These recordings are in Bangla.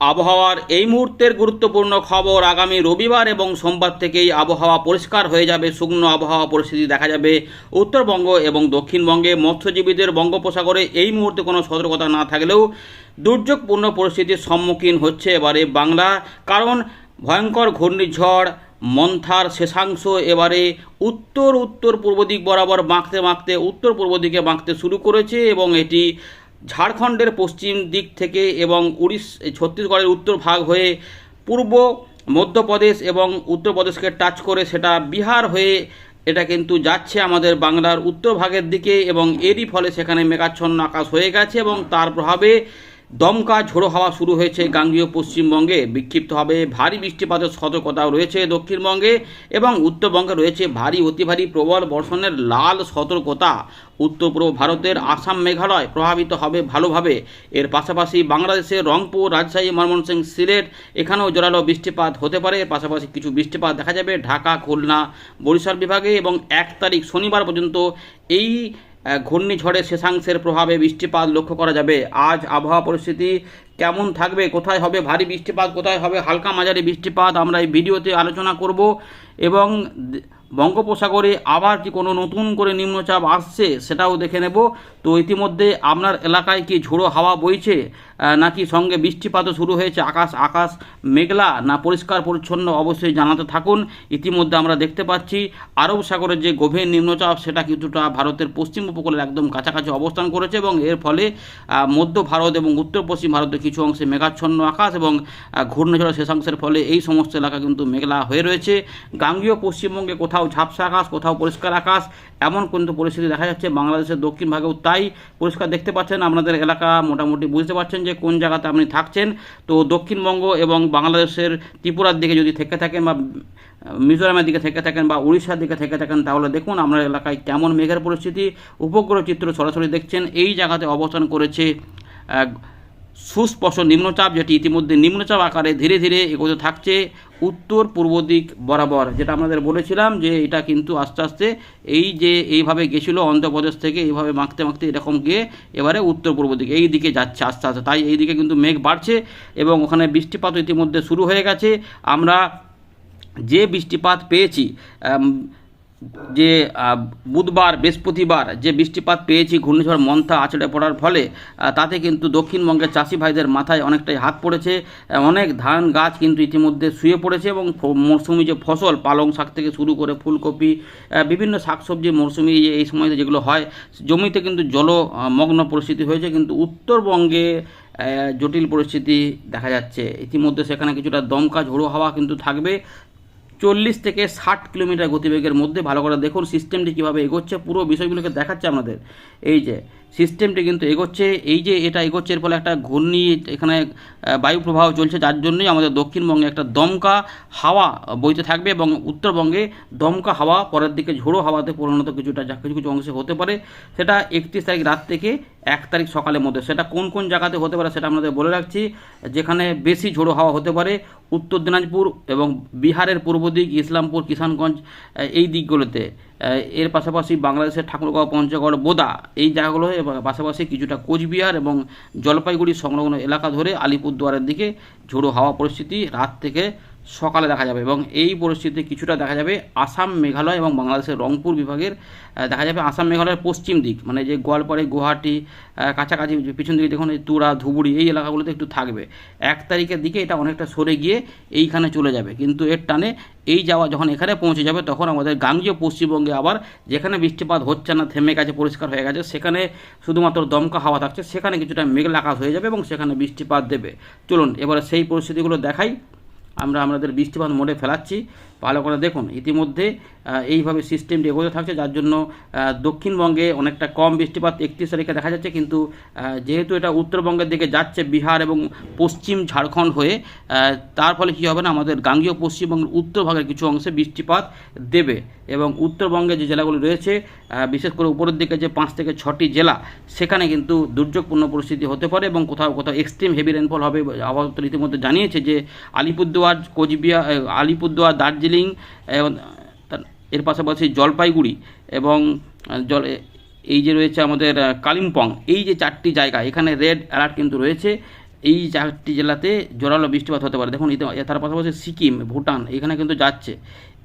আবহাওয়ার এই মুহূর্তের গুরুত্বপূর্ণ খবর আগামী রবিবার এবং সোমবার থেকেই আবহাওয়া পরিষ্কার হয়ে যাবে। শুকনো আবহাওয়া পরিস্থিতি দেখা যাবে উত্তরবঙ্গ এবং দক্ষিণবঙ্গে। মৎস্যজীবীদের বঙ্গোপসাগরে এই মুহূর্তে কোনো সতর্কতা না থাকলেও দুর্যোগপূর্ণ পরিস্থিতির সম্মুখীন হচ্ছে এবারে বাংলা। কারণ ভয়ঙ্কর ঘূর্ণিঝড়, মন্থার শেষাংশ এবারে উত্তর উত্তর পূর্ব দিক বরাবর বাঁকতে বাঁকতে উত্তর পূর্ব দিকে বাঁকতে শুরু করেছে এবং এটি ঝাড়খণ্ডের পশ্চিম দিক থেকে এবং উড়িষ্যা ছত্তিশগড়ের উত্তর ভাগ হয়ে পূর্ব মধ্যপ্রদেশ এবং উত্তরপ্রদেশকে টাচ করে সেটা বিহার হয়ে এটা কিন্তু যাচ্ছে আমাদের বাংলার উত্তর ভাগের দিকে এবং এরই ফলে সেখানে মেঘাচ্ছন্ন আকাশ হয়ে গেছে এবং তার প্রভাবে দমকা ঝোড়ো হাওয়া শুরু হয়েছে গাঙ্গীয় পশ্চিমবঙ্গে। বিক্ষিপ্ত হবে ভারী বৃষ্টিপাতের সতর্কতাও রয়েছে দক্ষিণবঙ্গে এবং উত্তরবঙ্গে রয়েছে ভারী, অতি ভারী প্রবল বর্ষণের লাল সতর্কতা। উত্তর পূর্ব ভারতের আসাম মেঘালয় প্রভাবিত হবে ভালোভাবে। এর পাশাপাশি বাংলাদেশের রংপুর, রাজশাহী, ময়মনসিংহ, সিলেট এখানেও জোরালো বৃষ্টিপাত হতে পারে। এর পাশাপাশি কিছু বৃষ্টিপাত দেখা যাবে ঢাকা, খুলনা, বরিশাল বিভাগে এবং এক তারিখ শনিবার পর্যন্ত এই ঘূর্ণিঝড়ের শেষাংশের প্রভাবে বৃষ্টিপাত লক্ষ্য করা যাবে। আজ আবহাওয়া পরিস্থিতি কেমন থাকবে? কোথায় হবে ভারী বৃষ্টিপাত? কোথায় হবে হালকা মাঝারি বৃষ্টিপাত? আমরা এই ভিডিওতে আলোচনা করব এবং বঙ্গোপসাগরে আবার কি কোনো নতুন করে নিম্নচাপ আসছে সেটাও দেখে নেব। তো ইতিমধ্যে আপনার এলাকায় কি ঝোড়ো হাওয়া বইছে? নাকি সঙ্গে বৃষ্টিপাতও শুরু হয়েছে? আকাশ আকাশ মেঘলা না পরিষ্কার পরিচ্ছন্ন? অবশ্যই জানাতে থাকুন। ইতিমধ্যে আমরা দেখতে পাচ্ছি আরব সাগরের যে গভীর নিম্নচাপ সেটা কিছুটা ভারতের পশ্চিম উপকূলের একদম কাছাকাছি অবস্থান করেছে এবং এর ফলে মধ্য ভারত এবং উত্তর পশ্চিম ভারতের কিছু অংশে মেঘাচ্ছন্ন আকাশ এবং আহ, ঘূর্ণিঝড়ের শেষাংশের ফলে এই সমস্ত এলাকা কিন্তু মেঘলা হয়ে রয়েছে। গাঙ্গীয় পশ্চিমবঙ্গে কোথাও ঝাপসা আকাশ কোথাও পরিষ্কার আকাশ এমন কিন্তু পরিস্থিতি দেখা যাচ্ছে বাংলাদেশের দক্ষিণ ভাগেও। তাই পরিষ্কার দেখতে পাচ্ছেন আপনাদের এলাকা মোটামুটি বুঝতে পারছেন যে কোন জায়গাতে আপনি থাকছেন। তো দক্ষিণবঙ্গ এবং বাংলাদেশের ত্রিপুরার দিকে যদি থেকে থাকেন বা মিজোরামের দিকে থেকে থাকেন বা উড়িষ্যার দিকে থেকে থাকেন, তাহলে দেখুন আপনার এলাকায় কেমন মেঘের পরিস্থিতি। উপগ্রহ চিত্র সরাসরি দেখছেন, এই জায়গাতে অবস্থান করেছে সুস্পষ্ট নিম্নচাপ যেটি ইতিমধ্যে নিম্নচাপ আকারে ধীরে ধীরে এগোতে থাকছে উত্তর পূর্ব দিক বরাবর, যেটা আমাদের বলেছিলাম যে এটা কিন্তু আস্তে আস্তে এই যে এইভাবে গেছিল অন্ধ্রপ্রদেশ থেকে, এইভাবে মাখতে মাখতে এরকম গিয়ে এবারে উত্তর পূর্ব দিকে, এই দিকে যাচ্ছে আস্তে আস্তে। তাই এই দিকে কিন্তু মেঘ বাড়ছে এবং ওখানে বৃষ্টিপাত ইতিমধ্যে শুরু হয়ে গেছে। আমরা যে বৃষ্টিপাত পেয়েছি যে বুধবার, বৃহস্পতিবার যে বৃষ্টিপাত পেয়েছি, ঘূর্ণিঝড় মন্থা আছড়ে পড়ার ফলে তাতে কিন্তু দক্ষিণবঙ্গের চাষি ভাইদের মাথায় অনেকটাই হাত পড়েছে। অনেক ধান গাছ কিন্তু ইতিমধ্যে শুয়ে পড়েছে এবং মরশুমি যে ফসল, পালং শাক থেকে শুরু করে ফুলকপি বিভিন্ন শাকসবজি মরশুমি যে এই সময়তে যেগুলো হয়, জমিতে কিন্তু জলমগ্ন পরিস্থিতি হয়েছে। কিন্তু উত্তরবঙ্গে জটিল পরিস্থিতি দেখা যাচ্ছে। ইতিমধ্যে সেখানে কিছুটা দমকা, ঝোড়ো হাওয়া কিন্তু থাকবে। চল্লিশ থেকে ষাট কিলোমিটার গতিবেগের মধ্যে, ভালো করে দেখুন সিস্টেমটি কীভাবে এগোচ্ছে, পুরো বিষয়গুলোকে দেখাচ্ছে আমাদের এই যে, সিস্টেমটি কিন্তু এগোচ্ছে, এই যে এটা এগোচ্ছে, এর ফলে একটা ঘূর্ণি, এখানে বায়ু প্রবাহ চলছে, যার জন্যই আমাদের দক্ষিণবঙ্গে একটা দমকা হাওয়া বইতে থাকবে এবং উত্তরবঙ্গে দমকা হাওয়া, পরের দিকে ঝোড়ো হাওয়াতে পরিণত কিছুটা যা কিছু কিছু অংশে হতে পারে। সেটা একত্রিশ তারিখ রাত থেকে এক তারিখ সকালের মধ্যে। সেটা কোন কোন জায়গাতে হতে পারে সেটা আমাদের বলে রাখছি। যেখানে বেশি ঝোড়ো হাওয়া হতে পারে, উত্তর দিনাজপুর এবং বিহারের পূর্ব দিক, ইসলামপুর, কিষানগঞ্জ এই দিকগুলোতে। এর পাশাপাশি বাংলাদেশের ঠাকুরগাঁও, পঞ্চগড়, বোদা এই জায়গাগুলো পাশাপাশি কিছুটা কোচবিহার এবং জলপাইগুড়ি সংলগ্ন এলাকা ধরে আলিপুরদুয়ারের দিকে ঝোড়ো হাওয়া পরিস্থিতি রাত থেকে সকালে দেখা যাবে এবং এই পরিস্থিতি কিছুটা দেখা যাবে আসাম, মেঘালয় এবং বাংলাদেশের রংপুর বিভাগের দেখা যাবে আসাম, মেঘালয়ের পশ্চিম দিক। মানে যে গোয়ালপাড়ে, গুয়াহাটি কাছাকাছি পিছন দিকে দেখুন, এই তুরা ধুবুড়ি এই এলাকাগুলোতে একটু থাকবে। এক তারিখের দিকে এটা অনেকটা সরে গিয়ে এইখানে চলে যাবে। কিন্তু এর টানে এই যাওয়া যখন এখানে পৌঁছে যাবে, তখন আমাদের গাঙ্গীয় পশ্চিমবঙ্গে আবার যেখানে বৃষ্টিপাত হচ্ছে না, থেমে গেছে, পরিষ্কার হয়ে গেছে, সেখানে শুধুমাত্র দমকা হাওয়া থাকছে, সেখানে কিছুটা মেঘলা আকাশ হয়ে যাবে এবং সেখানে বৃষ্টিপাত দেবে। চলুন, এবারে সেই পরিস্থিতিগুলো দেখাই। আমরা আমাদের বৃষ্টিপাত মোডে ফেলাচ্ছি। ভালো করে দেখুন। ইতিমধ্যে এইভাবে সিস্টেমটি এগোতে থাকছে, যার জন্য দক্ষিণবঙ্গে অনেকটা কম বৃষ্টিপাত একত্রিশ তারিখে দেখা যাচ্ছে, কিন্তু যেহেতু এটা উত্তরবঙ্গের দিকে যাচ্ছে, বিহার এবং পশ্চিম ঝাড়খণ্ড হয়ে তার ফলে কী হবে না, আমাদের গাঙ্গীয় পশ্চিমবঙ্গের উত্তর ভাগের কিছু অংশে বৃষ্টিপাত দেবে এবং উত্তরবঙ্গে যে জেলাগুলো রয়েছে বিশেষ করে উপরের দিকে যে পাঁচ থেকে ছটি জেলা, সেখানে কিন্তু দুর্যোগপূর্ণ পরিস্থিতি হতে পারে এবং কোথাও কোথাও এক্সট্রিম হেভি রেনফল হবে আবহাওয়া ইতিমধ্যে জানিয়েছে যে আলিপুরদুয়ার, কোচবিহার আলিপুরদুয়ার, দার্জিলিং এবং এর পাশাপাশি জলপাইগুড়ি এবং জল, এই যে রয়েছে আমাদের কালিম্পং, এই যে চারটি জায়গা, এখানে রেড অ্যালার্ট কিন্তু রয়েছে। এই চারটি জেলাতে জোরালো বৃষ্টিপাত হতে পারে। দেখুন তার পাশাপাশি সিকিম, ভুটান, এখানে কিন্তু যাচ্ছে।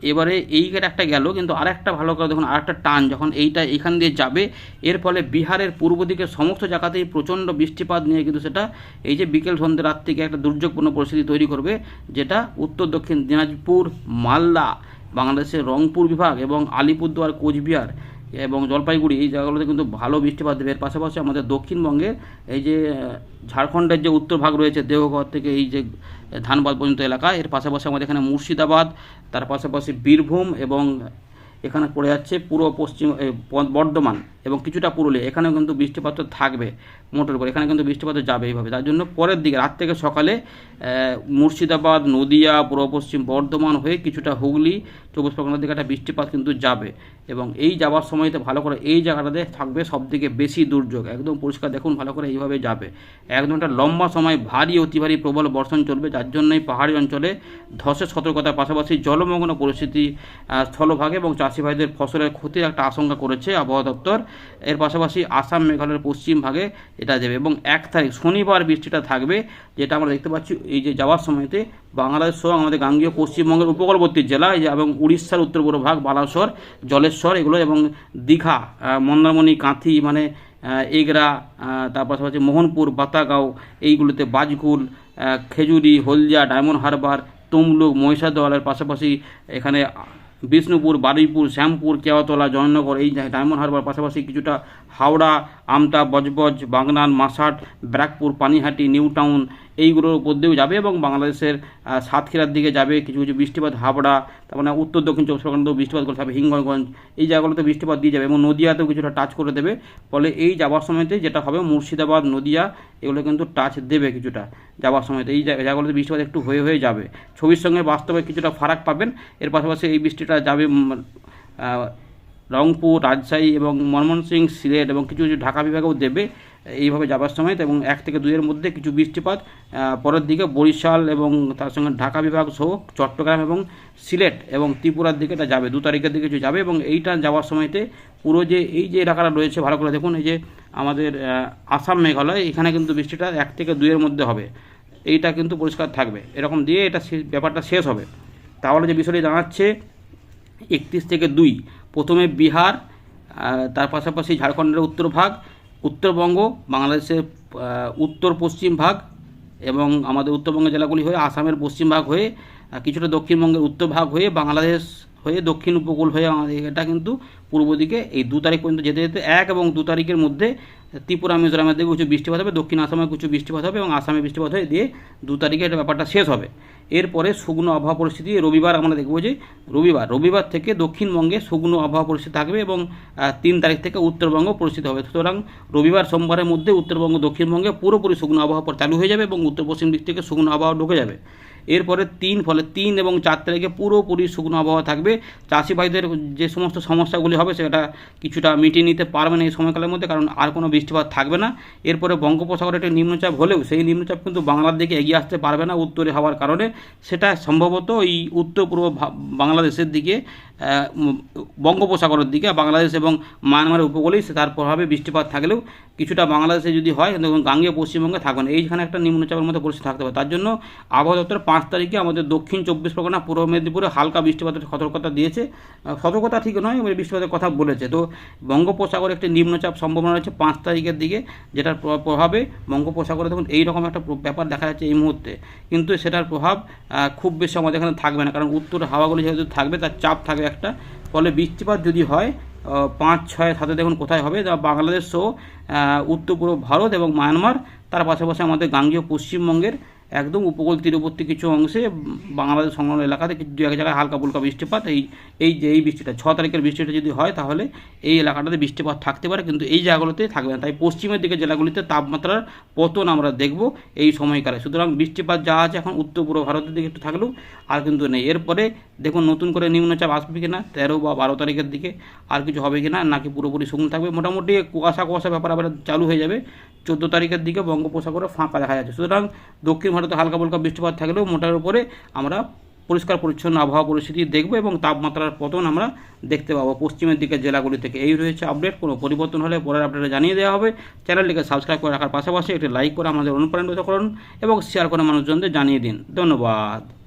এবারে এই একটা গেল, কিন্তু আরেকটা ভালো করে দেখুন, আরেকটা টান, যখন এইটা এখান দিয়ে যাবে, এর ফলে বিহারের পূর্ব দিকে সমস্ত জায়গাতেই প্রচণ্ড বৃষ্টিপাত নিয়ে কিন্তু সেটা এই যে বিকেল সন্ধ্যে রাত থেকে একটা দুর্যোগপূর্ণ পরিস্থিতি তৈরি করবে, যেটা উত্তর দক্ষিণ দিনাজপুর, মালদা, বাংলাদেশের রংপুর বিভাগ এবং আলিপুরদুয়ার, কোচবিহার এবং জলপাইগুড়ি, এই জায়গাগুলোতে কিন্তু ভালো বৃষ্টিপাত দেবে। এর পাশাপাশি আমাদের দক্ষিণবঙ্গে এই যে ঝাড়খণ্ডের যে উত্তর ভাগ রয়েছে, দেওঘর থেকে এই যে ধানবাদ পর্যন্ত এলাকা, এর পাশাপাশি আমাদের এখানে মুর্শিদাবাদ, তার পাশাপাশি বীরভূম এবং এখানে পড়ে যাচ্ছে পূর্ব পশ্চিম বর্ধমান এবং কিছুটা পুরুলিয়া। এখানেও কিন্তু বৃষ্টিপাত থাকবে, মোটের উপর। এখানে কিন্তু বৃষ্টিপাত যাবে এইভাবে। তার জন্য পরের দিকে, রাত থেকে সকালে মুর্শিদাবাদ, নদিয়া, পূর্ব পশ্চিম বর্ধমান হয়ে কিছুটা হুগলি চব্বিশ পরগনার দিকে একটা বৃষ্টিপাত কিন্তু যাবে। এবং এই যাওয়ার সময়তে ভালো করে এই জায়গাটাতে থাকবে সবথেকে বেশি দুর্যোগ। একদম পরিষ্কার দেখুন, ভালো করে এইভাবে যাবে। একদম একটা লম্বা সময় ভারী, অতি ভারী প্রবল বর্ষণ চলবে, যার জন্যই পাহাড়ি অঞ্চলে ধসের সতর্কতার পাশাপাশি জলমগ্ন পরিস্থিতি স্থলভাগে এবং চাষি ভাইদের ফসলের ক্ষতির একটা আশঙ্কা করেছে আবহাওয়া দপ্তর। এর পাশাপাশি আসাম, মেঘালয়ের পশ্চিম ভাগে এটা দেবে এবং এক তারিখ শনিবার বৃষ্টিটা থাকবে, যেটা আমরা দেখতে পাচ্ছি এই যে যাওয়ার সময়তে বাংলাদেশ সহ আমাদের গাঙ্গীয় পশ্চিমবঙ্গের উপকূলবর্তী জেলা এবং উড়িষ্যার উত্তর পূর্ব ভাগ বালাসর জলেশ্বর এগুলো এবং দীঘা মন্দারমণি কাঁথি মানে এগরা তার পাশাপাশি মোহনপুর বাতাগাঁও এইগুলোতে বাজকুল আহ, খেজুরি হলদিয়া ডায়মন্ড হারবার তমলুক মহিষাদলের পাশাপাশি এখানে বিষ্ণুপুর বারুইপুর শ্যামপুর কেওয়াতলা জয়নগর এই ডায়মন্ড হারবার পাশাপাশি কিছুটা হাওড়া আমতা বজবজ বাগনান মাসাট ব্যারাকপুর পানিহাটি নিউ টাউন এইগুলোর উপর দিয়েও যাবে এবং বাংলাদেশের সাতক্ষীরার দিকে যাবে, কিছু কিছু বৃষ্টিপাত, হাবড়া, তার মানে উত্তর, দক্ষিণ, চব্বিশ পরগনাতেও বৃষ্টিপাত করতে হবে হিঙ্গলগঞ্জ, এই জায়গাগুলোতে বৃষ্টিপাত দিয়ে যাবে এবং নদিয়াতেও কিছুটা টাচ করে দেবে, ফলে এই যাওয়ার সময়তে যেটা হবে মুর্শিদাবাদ, নদিয়া, এগুলো কিন্তু টাচ দেবে কিছুটা যাওয়ার সময়তে। এই জায়গা- জায়গাগুলোতে বৃষ্টিপাত একটু হয়ে হয়ে যাবে। ছবির সঙ্গে বাস্তবে কিছুটা ফারাক পাবেন, এর পাশাপাশি এই বৃষ্টিটা যাবে রংপুর, রাজশাহী এবং ময়মনসিংহ সিলেট এবং কিছু কিছু ঢাকা বিভাগেও দেবে এইভাবে যাবার সময়। এবং এক থেকে দুইয়ের মধ্যে কিছু বৃষ্টিপাত পরের দিকে বরিশাল এবং তার সঙ্গে ঢাকা বিভাগ সহ চট্টগ্রাম এবং সিলেট এবং ত্রিপুরার দিকে এটা যাবে, দু তারিখের দিকে কিছু যাবে। এবং এইটা যাওয়ার সময়তে পুরো যে, এই যে এলাকাটা রয়েছে ভালো করে দেখুন এই যে আমাদের আসাম মেঘালয়, এখানে কিন্তু বৃষ্টিটা এক থেকে দুইয়ের মধ্যে হবে। এইটা কিন্তু পরিষ্কার থাকবে। এরকম দিয়ে এটা ব্যাপারটা শেষ হবে। তাহলে যে বিষয়টি জানাচ্ছে, একত্রিশ থেকে দুই প্রথমে বিহার তার পাশাপাশি ঝাড়খণ্ডের উত্তর ভাগ, উত্তরবঙ্গ, বাংলাদেশের উত্তর পশ্চিম ভাগ এবং আমাদের উত্তরবঙ্গের জেলাগুলি হয়ে আসামের পশ্চিম ভাগ হয়ে কিছুটা দক্ষিণবঙ্গের উত্তর ভাগ হয়ে বাংলাদেশ হয়ে, দক্ষিণ উপকূল হয়ে আমাদের এটা কিন্তু পূর্ব দিকে এই দু তারিখ পর্যন্ত যেতে যেতে এক এবং দু তারিখের মধ্যে ত্রিপুরা মিজোরামের দিকে কিছু বৃষ্টিপাত হবে, দক্ষিণ আসামে কিছু বৃষ্টিপাত হবে এবং আসামে বৃষ্টিপাত হয়ে দিয়ে দু তারিখে এটা ব্যাপারটা শেষ হবে। এরপরে শুকনো আবহাওয়া পরিস্থিতি, রবিবার আমরা দেখব যে রবিবার রবিবার থেকে দক্ষিণবঙ্গে শুকনো আবহাওয়া পরিস্থিতি থাকবে এবং তিন তারিখ থেকে উত্তরবঙ্গ পরিস্থিতি হবে। সুতরাং রবিবার সোমবারের মধ্যে উত্তরবঙ্গ, দক্ষিণবঙ্গে পুরোপুরি শুকনো আবহাওয়া চালু হয়ে যাবে এবং উত্তর পশ্চিম দিক থেকে শুকনো আবহাওয়া ঢুকে যাবে। এরপরে তিন, ফলে তিন এবং চার তারিখে পুরোপুরি শুকনো আবহাওয়া থাকবে। চাষি ভাইদের যে সমস্ত সমস্যাগুলি হবে, সেটা কিছুটা মিটিয়ে নিতে পারবে না এই সময়কালের মধ্যে, কারণ আর কোনো বৃষ্টিপাত থাকবে না। এরপরে বঙ্গোপসাগরে একটা নিম্নচাপ হলেও, সেই নিম্নচাপ কিন্তু বাংলার দিকে এগিয়ে আসতে পারবে না উত্তরে হওয়ার কারণে। সেটা সম্ভবত এই উত্তর পূর্ব বাংলাদেশের দিকে বঙ্গোপসাগরের দিকে, বাংলাদেশ এবং মায়ানমারের উপকূলেই তার প্রভাবে বৃষ্টিপাত থাকলেও কিছুটা বাংলাদেশে যদি হয় গাঙ্গীয় পশ্চিমবঙ্গে থাকবে না এইখানে একটা নিম্নচাপের মধ্যে পরিস্থিতি থাকতে পারে। তার জন্য আবহাওয়া দপ্তর পাঁচ তারিখে আমাদের দক্ষিণ চব্বিশ পরগনা, পূর্ব মেদিনীপুরে হালকা বৃষ্টিপাতের সতর্কতা দিয়েছে। সতর্কতা ঠিক নয় বৃষ্টিপাতের কথা বলেছে। তো বঙ্গোপসাগরে একটি নিম্নচাপ সম্ভাবনা রয়েছে পাঁচ তারিখের দিকে, যেটার প্র- প্রভাবে বঙ্গোপসাগরে দেখুন এইরকম একটা প্র- ব্যাপার দেখা যাচ্ছে এই মুহূর্তে। কিন্তু সেটার প্রভাব খুব বেশি আমাদের এখানে থাকবে না। কারণ উত্তর হাওয়াগুলি যেহেতু থাকবে, তার চাপ থাকবে একটা। ফলে বৃষ্টিপাত যদি হয় পাঁচ, ছয় সাথে দেখুন কোথায় হবে? যা বাংলাদেশ সহ উত্তর পূর্ব ভারত এবং মায়ানমার, তার পাশাপাশি আমাদের গাঙ্গীয় পশ্চিমবঙ্গের একদম উপকূল তীরবর্তী কিছু অংশে বাংলাদেশ সংলগ্ন এলাকাতে কিছু, দু এক জায়গায় হালকা ফুলকা বৃষ্টিপাত। এই এই যে, এই বৃষ্টিটা, ছ তারিখের বৃষ্টিটা যদি হয় তাহলে এই এলাকাটাতে বৃষ্টিপাত থাকতে পারে, কিন্তু এই জায়গাগুলোতে থাকবে না। তাই পশ্চিমের দিকে জেলাগুলিতে তাপমাত্রার পতন আমরা দেখব এই সময়কালে। সুতরাং বৃষ্টিপাত যা আছে এখন উত্তর পূর্ব ভারতের দিকে একটু থাকলেও আর কিন্তু নেই। এরপরে দেখুন নতুন করে নিম্নচাপ আসবে কি না তেরো বা বারো তারিখের দিকে আর কিছু হবে কি না নাকি পুরোপুরি শুকনো থাকবে। মোটামুটি কুয়াশা কুয়াশা ব্যাপার আবার চালু হয়ে যাবে। চোদ্দ তারিখের দিকে বঙ্গোপসাগরে ফাঁকা দেখা যাচ্ছে। সুতরাং দক্ষিণ ভারতে হালকা ফুলকা বৃষ্টিপাত থাকলেও মোটার উপরে আমরা পরিষ্কার, পরিচ্ছন্ন আবহাওয়া পরিস্থিতি দেখব এবং তাপমাত্রার পতন আমরা দেখতে পাবো। পশ্চিমের দিকের জেলাগুলি থেকে এই রয়েছে আপডেট। কোনো পরিবর্তন হলে পরের আপডেটে জানিয়ে দেওয়া হবে। চ্যানেলটিকে সাবস্ক্রাইব করে রাখার পাশাপাশি একটি লাইক করে আমাদের অনুপ্রাণিত করুন এবং শেয়ার করে মানুষজনদের জানিয়ে দিন। ধন্যবাদ।